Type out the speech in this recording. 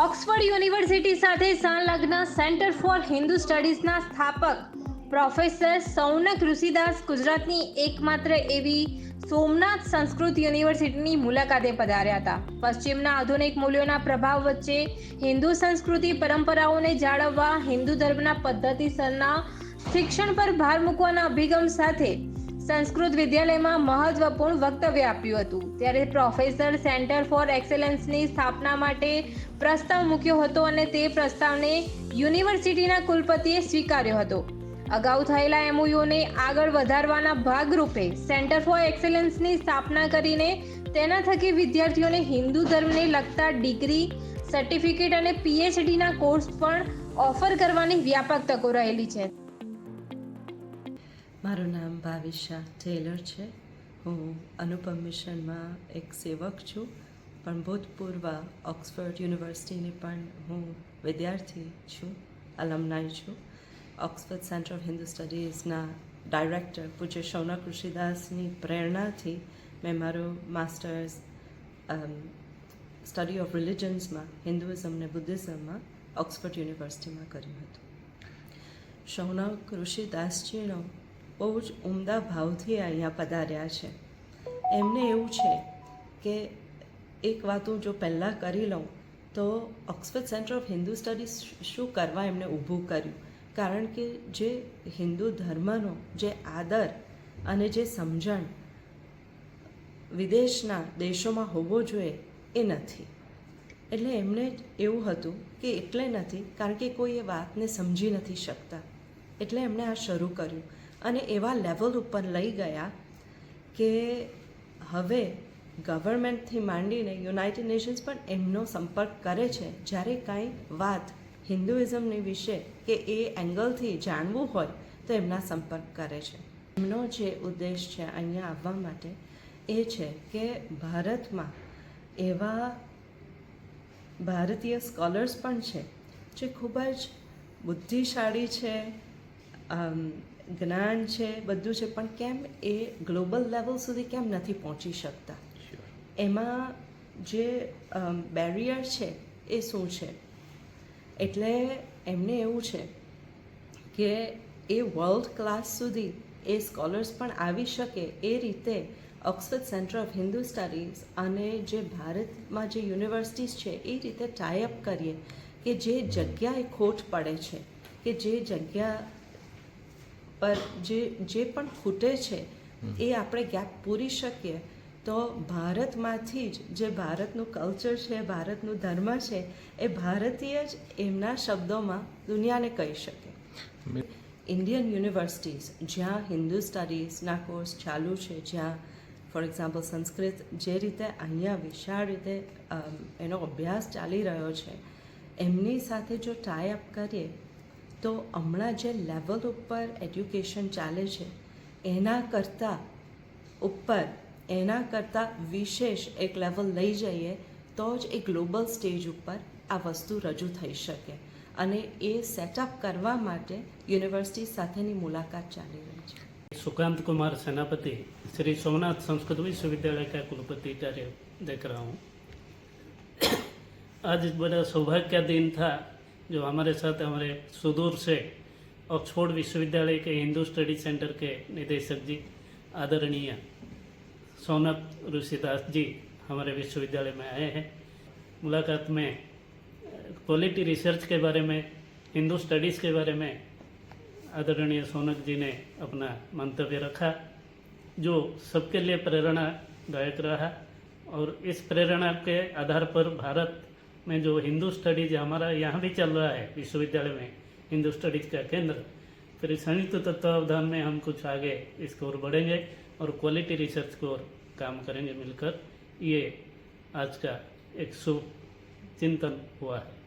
Oxford university સાથે સંલગ્ન centre for Hindu સ્ટડીઝના સ્થાપક પ્રોફેસર સૌનક ઋષિદાસ ગુજરાતની એકમાત્ર એવી સોમનાથ સંસ્કૃત યુનિવર્સિટીની મુલાકાતે પધાર્યા હતા. પશ્ચિમના આધુનિક મૂલ્યોના પ્રભાવ વચ્ચે હિન્દુ સંસ્કૃતિ પરંપરાઓને જાળવવા હિન્દુ ધર્મના પદ્ધતિસરના શિક્ષણ પર ભાર મૂકવાના અભિગમ સાથે સંસ્કૃત વિદ્યાલયમાં મહત્વપૂર્ણ વક્તવ્ય આપ્યું હતું. ત્યારે પ્રોફેસર સેન્ટર ફોર એક્સેલન્સની સ્થાપના માટે પ્રસ્તાવ મૂક્યો હતો અને તે પ્રસ્તાવને યુનિવર્સિટીના કુલપતિએ સ્વીકાર્યો હતો. અગાઉ થયેલા એમઓયુને આગળ વધારવાના ભાગરૂપે સેન્ટર ફોર એક્સેલન્સની સ્થાપના કરીને તેના થકી વિદ્યાર્થીઓને હિન્દુ ધર્મને લગતા ડિગ્રી, સર્ટિફિકેટ અને પીએચડીના કોર્સ પણ ઓફર કરવાની વ્યાપક તકો રહેલી છે. મારું નામ ભાવિશા ટેલર છે. હું અનુપમ મિશનમાં એક સેવક છું, પણ ભૂતપૂર્વ ઓક્સફર્ડ યુનિવર્સિટીની પણ હું વિદ્યાર્થી છું, અલમનાઈ છું. ઓક્સફર્ડ સેન્ટર ઓફ હિન્દુ સ્ટડીઝના ડાયરેક્ટર પૂજ્ય શૌનક ઋષિદાસની પ્રેરણાથી મેં મારું માસ્ટર્સ સ્ટડી ઓફ રિલિજન્સમાં, હિન્દુઇઝમ અને બુદ્ધિઝમમાં ઓક્સફર્ડ યુનિવર્સિટીમાં કર્યું હતું. શૌનક ઋષિદાસજીનો બહુ જ ઉમદા ભાવથી અહીંયા પધાર્યા છે. એમને એવું છે કે એક વાત હું જો પહેલાં કરી લઉં, તો Oxford centre of Hindu studies શું કરવા એમને ઊભું કર્યું? કારણ કે જે હિન્દુ ધર્મનો જે આદર અને જે સમજણ વિદેશના દેશોમાં હોવો જોઈએ એ નથી. એટલે એમને એવું હતું કે એટલે નથી, કારણ કે કોઈ એ વાતને સમજી નથી શકતા. એટલે એમણે આ શરૂ કર્યું. અને એવા લેવલ ઉપર લઈ ગયા કે હવે ગવર્મેન્ટથી માંડીને યુનાઇટેડ નેશન્સ પણ એમનો સંપર્ક કરે છે. જ્યારે કાંઈ વાત હિન્દુઇઝમની વિશે કે એ એંગલથી જાણવું હોય તો એમના સંપર્ક કરે છે. એમનો જે ઉદ્દેશ છે અહીંયા આવવા માટે એ છે કે ભારતમાં એવા ભારતીય સ્કોલર્સ પણ છે જે ખૂબ જ બુદ્ધિશાળી છે જ્ઞાન છે બધું છે પણ કેમ એ ગ્લોબલ લેવલ સુધી કેમ નથી પહોંચી શકતા? એમાં જે બેરિયર છે એ શું છે? એટલે એમને એવું છે કે એ વર્લ્ડ ક્લાસ સુધી એ સ્કોલર્સ પણ આવી શકે એ રીતે Oxford centre of Hindu studies અને જે ભારતમાં જે યુનિવર્સિટીઝ છે એ રીતે ટાઈઅપ કરીએ કે જે જગ્યાએ ખોટ પડે છે કે જે જગ્યા પર જે જે પણ ખૂટે છે, એ આપણે ગેપ પૂરી શકીએ. તો ભારતમાંથી જ જે ભારતનું કલ્ચર છે, ભારતનું ધર્મ છે, એ ભારતીય જ એમના શબ્દોમાં દુનિયાને કહી શકે. ઇન્ડિયન યુનિવર્સિટીઝ જ્યાં હિન્દુ સ્ટડીઝના કોર્સ ચાલુ છે, જ્યાં ફોર એક્ઝામ્પલ સંસ્કૃત જે રીતે અહીંયા વિશાળ રીતે એનો અભ્યાસ ચાલી રહ્યો છે, એમની સાથે જો ટાઈઅપ કરીએ તો હમણાં જે લેવલ ઉપર એડ્યુકેશન ચાલે છે એના કરતાં ઉપર એના કરતાં વિશેષ એક લેવલ લઈ જઈએ તો જ એ ગ્લોબલ સ્ટેજ ઉપર આ વસ્તુ રજૂ થઈ શકે અને એ સેટઅપ કરવા માટે યુનિવર્સિટી સાથેની મુલાકાત ચાલી રહી છે सुकांत कुमार सेनापति श्री सोमनाथ संस्कृत विश्वविद्यालय का कुलपति कार्य देख रहा हूँ आज बड़ा सौभाग्य का दिन था जो हमारे साथ हमारे सुदूर से ऑक्सफोर्ड विश्वविद्यालय के हिंदू स्टडी सेंटर के निदेशक जी, आदरणीय सोनक ऋषिदास जी हमारे विश्वविद्यालय में आए हैं। मुलाकात में, क्वालिटी रिसर्च के बारे में, हिंदू स्टडीज़ के बारे में आदरणीय सोनक जी ने अपना मंतव्य रखा, जो सबके लिए प्रेरणादायक रहा और इस प्रेरणा के आधार पर भारत में जो हिंदू स्टडीज़ हमारा यहाँ भी चल रहा है, विश्वविद्यालय में हिंदू स्टडीज़ का केंद्र। फिर संयुक्त तत्वावधान में हम कुछ आगे इसको और बढ़ेंगे और क्वालिटी रिसर्च को और काम करेंगे मिलकर। ये आज का एक शुभ चिंतन हुआ है।